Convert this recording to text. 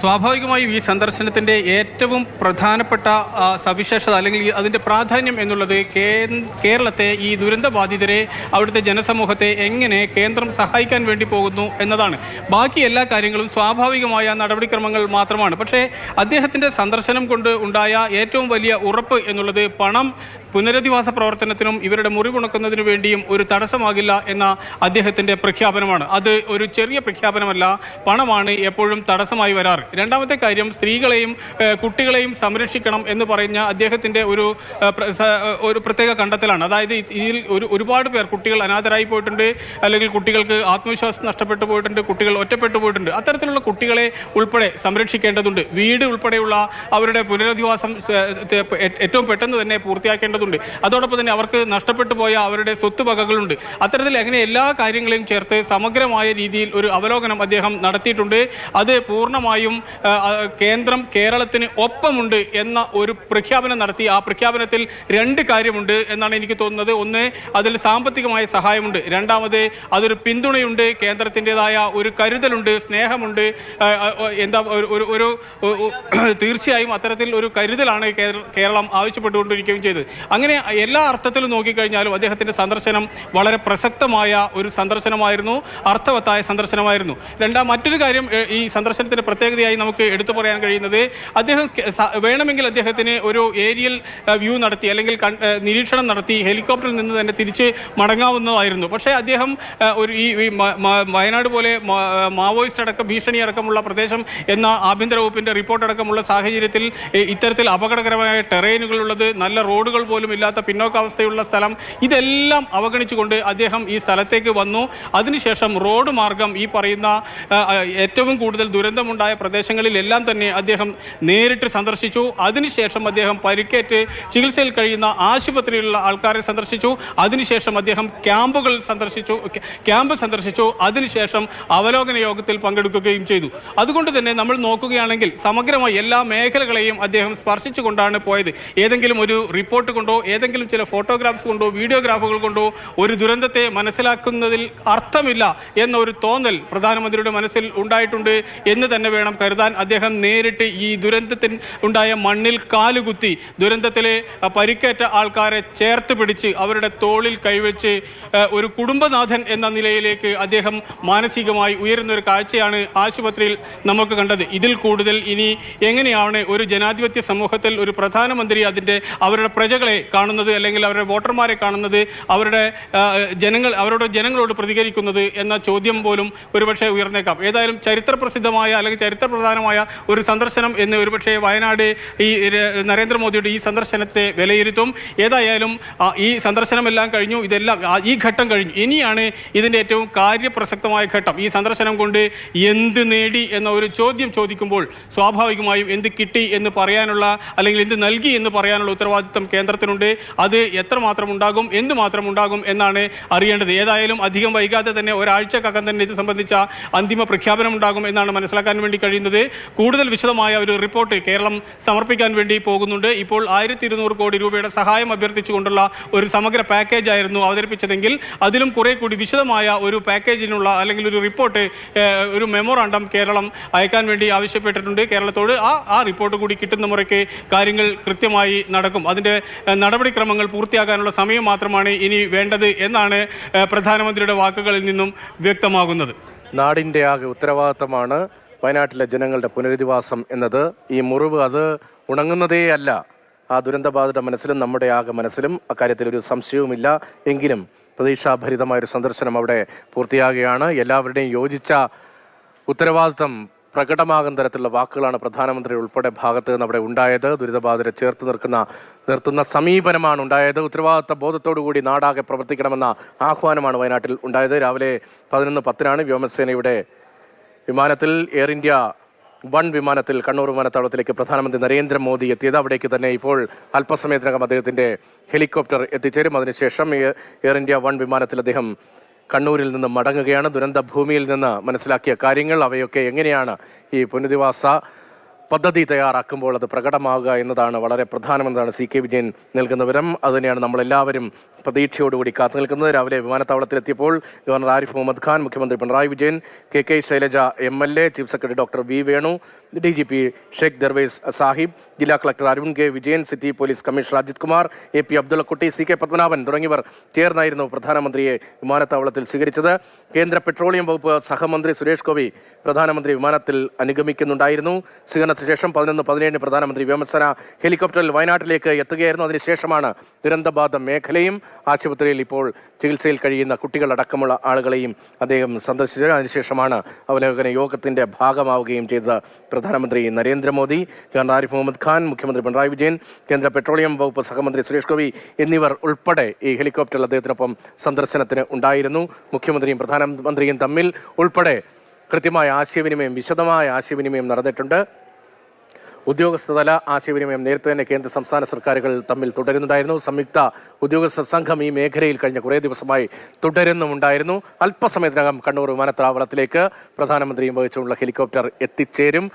സ്വാഭാവികമായും ഈ സന്ദർശനത്തിന്റെ ഏറ്റവും പ്രധാനപ്പെട്ട സവിശേഷത അല്ലെങ്കിൽ അതിന്റെ പ്രാധാന്യം എന്നുള്ളത് കേരളത്തെ ഈ ദുരന്ത ബാധിതരെ അവിടുത്തെ ജനസമൂഹത്തെ എങ്ങനെ കേന്ദ്രം സഹായിക്കാൻ വേണ്ടി പോകുന്നു എന്നതാണ്. ബാക്കി എല്ലാ കാര്യങ്ങളും സ്വാഭാവികമായ നടപടിക്രമങ്ങൾ മാത്രമാണ്. പക്ഷേ അദ്ദേഹത്തിന്റെ സന്ദർശനം കൊണ്ട് ഉണ്ടായ ഏറ്റവും വലിയ ഉറപ്പ് എന്നുള്ളത് പണം പുനരധിവാസ പ്രവർത്തനത്തിനും ഇവരുടെ മുറിവുണക്കുന്നതിനു വേണ്ടിയും ഒരു തടസ്സമാകില്ല എന്ന അദ്ദേഹത്തിന്റെ പ്രഖ്യാപനമാണ്. അത് ഒരു ചെറിയ പ്രഖ്യാപനമല്ല. പണമാണ് എപ്പോഴും തടസ്സമായി വരാറ്. രണ്ടാമത്തെ കാര്യം സ്ത്രീകളെയും കുട്ടികളെയും സംരക്ഷിക്കണം എന്ന് പറഞ്ഞ അദ്ദേഹത്തിന്റെ ഒരു ഒരു പ്രത്യേക കണ്ടെത്തലാണ്. അതായത് ഇതിൽ ഒരു ഒരുപാട് പേർ കുട്ടികൾ അനാഥരായി പോയിട്ടുണ്ട് അല്ലെങ്കിൽ കുട്ടികൾക്ക് ആത്മവിശ്വാസം നഷ്ടപ്പെട്ടു പോയിട്ടുണ്ട് കുട്ടികൾ ഒറ്റപ്പെട്ടു പോയിട്ടുണ്ട്. അത്തരത്തിലുള്ള കുട്ടികളെ ഉൾപ്പെടെ സംരക്ഷിക്കേണ്ടതുണ്ട്. വീട് ഉൾപ്പെടെയുള്ള അവരുടെ പുനരധിവാസം ഏറ്റവും പെട്ടെന്ന് തന്നെ പൂർത്തിയാക്കേണ്ടതുണ്ട്. അതോടൊപ്പം തന്നെ അവർക്ക് നഷ്ടപ്പെട്ടു പോയ അവരുടെ സ്വത്ത് വകകളുണ്ട്. അത്തരത്തിൽ അങ്ങനെ എല്ലാ കാര്യങ്ങളെയും ചേർത്ത് സമഗ്രമായ രീതിയിൽ ഒരു അവലോകനം അദ്ദേഹം നടത്തിയിട്ടുണ്ട്. അത് പൂർണമായും കേന്ദ്രം കേരളത്തിന് ഒപ്പമുണ്ട് എന്ന ഒരു പ്രഖ്യാപനം നടത്തി. ആ പ്രഖ്യാപനത്തിൽ രണ്ട് കാര്യമുണ്ട് എന്നാണ് എനിക്ക് തോന്നുന്നത്. ഒന്ന് അതിൽ സാമ്പത്തികമായ സഹായമുണ്ട്. രണ്ടാമത് അതൊരു പിന്തുണയുണ്ട്. കേന്ദ്രത്തിന്റെതായ ഒരു കരുതലുണ്ട് സ്നേഹമുണ്ട്. എന്താ ഒരു ഒരു- തീർച്ചയായും അത്തരത്തിൽ ഒരു കരുതലാണ് കേരളം ആവശ്യപ്പെട്ടുകൊണ്ടിരിക്കുകയും ചെയ്തത്. അങ്ങനെ എല്ലാ അർത്ഥത്തിലും നോക്കിക്കഴിഞ്ഞാലും അദ്ദേഹത്തിന്റെ സന്ദർശനം വളരെ പ്രസക്തമായ ഒരു സന്ദർശനമായിരുന്നു അർത്ഥവത്തായ സന്ദർശനമായിരുന്നു. രണ്ടാം മറ്റൊരു കാര്യം ഈ ഈ സന്ദർശനത്തിന്റെ പ്രത്യേകതയായി നമുക്ക് എടുത്തു പറയാൻ കഴിയുന്നത് അദ്ദേഹം വേണമെങ്കിൽ അദ്ദേഹത്തിന് ഒരു ഏരിയൽ വ്യൂ നടത്തി അല്ലെങ്കിൽ നിരീക്ഷണം നടത്തി ഹെലികോപ്റ്ററിൽ നിന്ന് തന്നെ തിരിച്ച് മടങ്ങാവുന്നതായിരുന്നു. പക്ഷേ അദ്ദേഹം ഒരു ഈ വയനാട് പോലെ മാവോയിസ്റ്റ് അടക്കം ഭീഷണി അടക്കമുള്ള പ്രദേശം എന്ന ആഭ്യന്തര വകുപ്പിന്റെ റിപ്പോർട്ട് അടക്കമുള്ള സാഹചര്യത്തിൽ ഇത്തരത്തിൽ അപകടകരമായ ടെറൈനുകളുള്ളത് നല്ല റോഡുകൾ പോലും ഇല്ലാത്ത പിന്നോക്കാവസ്ഥയുള്ള സ്ഥലം ഇതെല്ലാം അവഗണിച്ചുകൊണ്ട് അദ്ദേഹം ഈ സ്ഥലത്തേക്ക് വന്നു. അതിനുശേഷം റോഡ് മാർഗം ഈ പറയുന്ന ഏറ്റവും കൂടുതൽ ദുരന്തമുണ്ടായ പ്രദേശങ്ങളിലെല്ലാം തന്നെ അദ്ദേഹം നേരിട്ട് സന്ദർശിച്ചു. അതിനുശേഷം അദ്ദേഹം പരിക്കേറ്റ് ചികിത്സയിൽ കഴിയുന്ന ആശുപത്രിയിലുള്ള ആൾക്കാരെ സന്ദർശിച്ചു. അതിനുശേഷം അദ്ദേഹം ക്യാമ്പുകൾ സന്ദർശിച്ചു. ക്യാ- ക്യാമ്പ് സന്ദർശിച്ചു. അതിനുശേഷം അവലോകന യോഗത്തിൽ പങ്കെടുക്കുകയും ചെയ്തു. അതുകൊണ്ട് തന്നെ നമ്മൾ നോക്കുകയാണെങ്കിൽ സമഗ്രമായി എല്ലാ മേഖലകളെയും അദ്ദേഹം സ്പർശിച്ചുകൊണ്ടാണ് പോയത്. ഏതെങ്കിലും ഒരു റിപ്പോർട്ട് കൊണ്ടോ ഏതെങ്കിലും ചില ഫോട്ടോഗ്രാഫ്സ് കൊണ്ടോ വീഡിയോഗ്രാഫുകൾ കൊണ്ടോ ഒരു ദുരന്തത്തെ മനസ്സിലാക്കുന്നതിൽ അർത്ഥമില്ല എന്നൊരു തോന്നൽ പ്രധാനമന്ത്രിയുടെ മനസ്സിൽ ഉണ്ടായിട്ടുണ്ട് എന്ന് തന്നെ വേണം കരുതാൻ. അദ്ദേഹം നേരിട്ട് ഈ ദുരന്തത്തിൽ ഉണ്ടായ മണ്ണിൽ കാലുകുത്തി ദുരന്തത്തിലെ പരിക്കേറ്റ ആൾക്കാരെ ചേർത്ത് പിടിച്ച് അവരുടെ തോളിൽ കൈവച്ച് ഒരു കുടുംബനാഥൻ എന്ന നിലയിലേക്ക് അദ്ദേഹം മാനസികമായി ഉയരുന്ന ഒരു കാഴ്ചയാണ് ആശുപത്രിയിൽ നമുക്ക് കണ്ടത്. ഇതിൽ കൂടുതൽ ഇനി എങ്ങനെയാണ് ഒരു ജനാധിപത്യ സമൂഹത്തിൽ ഒരു പ്രധാനമന്ത്രി അതിന്റെ അവരുടെ പ്രജകളെ കാണുന്നത് അല്ലെങ്കിൽ അവരുടെ വോട്ടർമാരെ കാണുന്നത് അവരുടെ ജനങ്ങൾ അവരുടെ ജനങ്ങളോട് പ്രതികരിക്കുന്നത് എന്ന ചോദ്യം പോലും ഒരുപക്ഷെ ഉയർന്നേക്കാം. ഏതായാലും ചരിത്ര പ്രസിദ്ധമായ അല്ലെങ്കിൽ ചരിത്ര പ്രധാനമായ ഒരു സന്ദർശനം എന്ന് ഒരുപക്ഷെ വയനാട് ഈ നരേന്ദ്രമോദിയുടെ ഈ സന്ദർശനത്തെ വിലയിരുത്തും. ഏതായാലും ഈ സന്ദർശനമെല്ലാം കഴിഞ്ഞു. ഇതെല്ലാം ഈ ഘട്ടം കഴിഞ്ഞു. ഇനിയാണ് ഇതിന്റെ ഏറ്റവും കാര്യപ്രസക്തമായ ഘട്ടം. ഈ സന്ദർശനം കൊണ്ട് എന്ത് നേടി എന്ന ഒരു ചോദ്യം ചോദിക്കുമ്പോൾ സ്വാഭാവികമായും എന്ത് കിട്ടി എന്ന് പറയാനുള്ള അല്ലെങ്കിൽ എന്ത് നൽകി എന്ന് പറയാനുള്ള ഉത്തരവാദിത്തം കേന്ദ്രത്തിനുണ്ട്. അത് എത്രമാത്രം ഉണ്ടാകും എന്തുമാത്രം ഉണ്ടാകും എന്നാണ് അറിയേണ്ടത്. ഏതായാലും അധികം വൈകാതെ തന്നെ ഒരാഴ്ചക്കകം തന്നെ ഇത് സംബന്ധിച്ച അന്തിമ പ്രഖ്യാപനം ഉണ്ടാകും എന്നാണ് മനസ്സിലാക്കാൻ വേണ്ടി കഴിയുന്നത്. കൂടുതൽ വിശദമായ ഒരു റിപ്പോർട്ട് കേരളം സമർപ്പിക്കാൻ വേണ്ടി പോകുന്നുണ്ട്. ഇപ്പോൾ ആയിരത്തി ഇരുന്നൂറ് കോടി രൂപയുടെ സഹായം അഭ്യർത്ഥിച്ചുകൊണ്ടുള്ള ഒരു സമഗ്ര പാക്കേജ് ആയിരുന്നു അവതരിപ്പിച്ചതെങ്കിൽ അതിലും കുറെ കൂടി വിശദമായ ഒരു പാക്കേജിനുള്ള അല്ലെങ്കിൽ ഒരു റിപ്പോർട്ട് ഒരു മെമ്മോറാണ്ടം കേരളം അയക്കാൻ വേണ്ടി ആവശ്യപ്പെട്ടിട്ടുണ്ട്. കേരളത്തോട് ആ ആ റിപ്പോർട്ട് കൂടി കിട്ടുന്ന മുറയ്ക്ക് കാര്യങ്ങൾ കൃത്യമായി നടക്കും. അതിന്റെ നടപടിക്രമങ്ങൾ പൂർത്തിയാക്കാനുള്ള സമയം മാത്രമാണ് ഇനി വേണ്ടത് എന്നാണ് പ്രധാനമന്ത്രിയുടെ വാക്കുകളിൽ നിന്നും വ്യക്തമാകുന്നത്. നാടിന്റെ ആകെ ഉത്തരവാദിത്തമാണ് വയനാട്ടിലെ ജനങ്ങളുടെ പുനരധിവാസം എന്നത് ഈ മുറിവ് അത് ഉണങ്ങുന്നതേ അല്ല. ആ ദുരന്തബാധിത മനസ്സിലും നമ്മുടെ ആകെ മനസ്സിലും അക്കാര്യത്തിൽ ഒരു സംശയവുമില്ല. എങ്കിലും പ്രതീക്ഷാഭരിതമായ ഒരു സന്ദർശനം അവിടെ പൂർത്തിയാകുകയാണ്. എല്ലാവരുടെയും യോജിച്ച ഉത്തരവാദിത്തം പ്രകടമാകുന്ന തരത്തിലുള്ള വാക്കുകളാണ് പ്രധാനമന്ത്രി ഉൾപ്പെടെ ഭാഗത്ത് നിന്ന് അവിടെ ഉണ്ടായത്. ദുരിതബാധിതരെ ചേർത്ത് നിർക്കുന്ന നിർത്തുന്ന സമീപനമാണ് ഉണ്ടായത്. ഉത്തരവാദിത്ത ബോധത്തോടുകൂടി നാടാകെ പ്രവർത്തിക്കണമെന്ന ആഹ്വാനമാണ് വയനാട്ടിൽ ഉണ്ടായത്. രാവിലെ പതിനൊന്ന് പത്തിനാണ് വ്യോമസേനയുടെ വിമാനത്തിൽ എയർ ഇന്ത്യ വൺ വിമാനത്തിൽ കണ്ണൂർ വിമാനത്താവളത്തിലേക്ക് പ്രധാനമന്ത്രി നരേന്ദ്രമോദി എത്തിയത് അവിടേക്ക് തന്നെ ഇപ്പോൾ അല്പസമയത്തിനകം അദ്ദേഹത്തിന്റെ ഹെലികോപ്റ്റർ എത്തിച്ചേരും. അതിനുശേഷം എയർ ഇന്ത്യ വൺ വിമാനത്തിൽ അദ്ദേഹം കണ്ണൂരിൽ നിന്ന് മടങ്ങുകയാണ്. ദുരന്ത ഭൂമിയിൽ നിന്ന് മനസ്സിലാക്കിയ കാര്യങ്ങൾ അവയൊക്കെ എങ്ങനെയാണ് ഈ പുനരധിവാസ പദ്ധതി തയ്യാറാക്കുമ്പോൾ അത് പ്രകടമാകുക എന്നതാണ് വളരെ പ്രധാനമെന്നതാണ് സി കെ വിജയൻ നൽകുന്ന വിവരം. അതുതന്നെയാണ് നമ്മളെല്ലാവരും പ്രതീക്ഷയോടുകൂടി കാത്തു നിൽക്കുന്നത്. രാവിലെ വിമാനത്താവളത്തിലെത്തിയപ്പോൾ ഗവർണർ ആരിഫ് മുഹമ്മദ് ഖാൻ മുഖ്യമന്ത്രി Pinarayi Vijayan K K Shailaja M L A chief secretary doctor V Venu D G P Sheikh Darvesh Sahib ജില്ലാ collector Arun K Vijayan city police commissioner Ajith Kumar A P Abdullakutty C K Padmanabhan തുടങ്ങിയവർ ചേർന്നായിരുന്നു പ്രധാനമന്ത്രിയെ വിമാനത്താവളത്തിൽ സ്വീകരിച്ചത്. കേന്ദ്ര petroleum വകുപ്പ് സഹമന്ത്രി സുരേഷ് ഗോപി പ്രധാനമന്ത്രി വിമാനത്തിൽ അനുഗമിക്കുന്നുണ്ടായിരുന്നു. സ്വീകരണത്തിന് ശേഷം പതിനൊന്ന് പതിനേഴിന് പ്രധാനമന്ത്രി വ്യോമസേന ഹെലികോപ്റ്ററിൽ വയനാട്ടിലേക്ക് എത്തുകയായിരുന്നു. അതിനുശേഷമാണ് ദുരന്തബാധ മേഖലയും ആശുപത്രിയിൽ ഇപ്പോൾ ചികിത്സയിൽ കഴിയുന്ന കുട്ടികളടക്കമുള്ള ആളുകളെയും അദ്ദേഹം സന്ദർശിച്ചത്. അതിനുശേഷമാണ് അവലോകന യോഗത്തിന്റെ ഭാഗമാവുകയും ചെയ്തത്. പ്രധാനമന്ത്രി നരേന്ദ്രമോദി ഗവർണർ ആരിഫ് മുഹമ്മദ് ഖാൻ മുഖ്യമന്ത്രി പിണറായി വിജയൻ കേന്ദ്ര പെട്രോളിയം വകുപ്പ് സഹമന്ത്രി സുരേഷ് ഗോപി എന്നിവർ ഉൾപ്പെടെ ഈ ഹെലികോപ്റ്ററിൽ അദ്ദേഹത്തിനൊപ്പം സന്ദർശനത്തിന് ഉണ്ടായിരുന്നു. മുഖ്യമന്ത്രിയും പ്രധാനമന്ത്രിയും തമ്മിൽ ഉൾപ്പെടെ കൃത്യമായ ആശയവിനിമയം വിശദമായ ആശയവിനിമയം നടന്നിട്ടുണ്ട്. ഉദ്യോഗസ്ഥതല ആശയവിനിമയം നേരത്തെ തന്നെ കേന്ദ്ര സംസ്ഥാന സർക്കാരുകൾ തമ്മിൽ തുടരുന്നുണ്ടായിരുന്നു. സംയുക്ത ഉദ്യോഗസ്ഥ സംഘം ഈ മേഖലയിൽ കഴിഞ്ഞ കുറേ ദിവസമായി തുടരുന്നുമുണ്ടായിരുന്നു. അല്പസമയത്തിനകം കണ്ണൂർ വിമാനത്താവളത്തിലേക്ക് പ്രധാനമന്ത്രിയും വഹിച്ചുള്ള ഹെലികോപ്റ്റർ എത്തിച്ചേരും.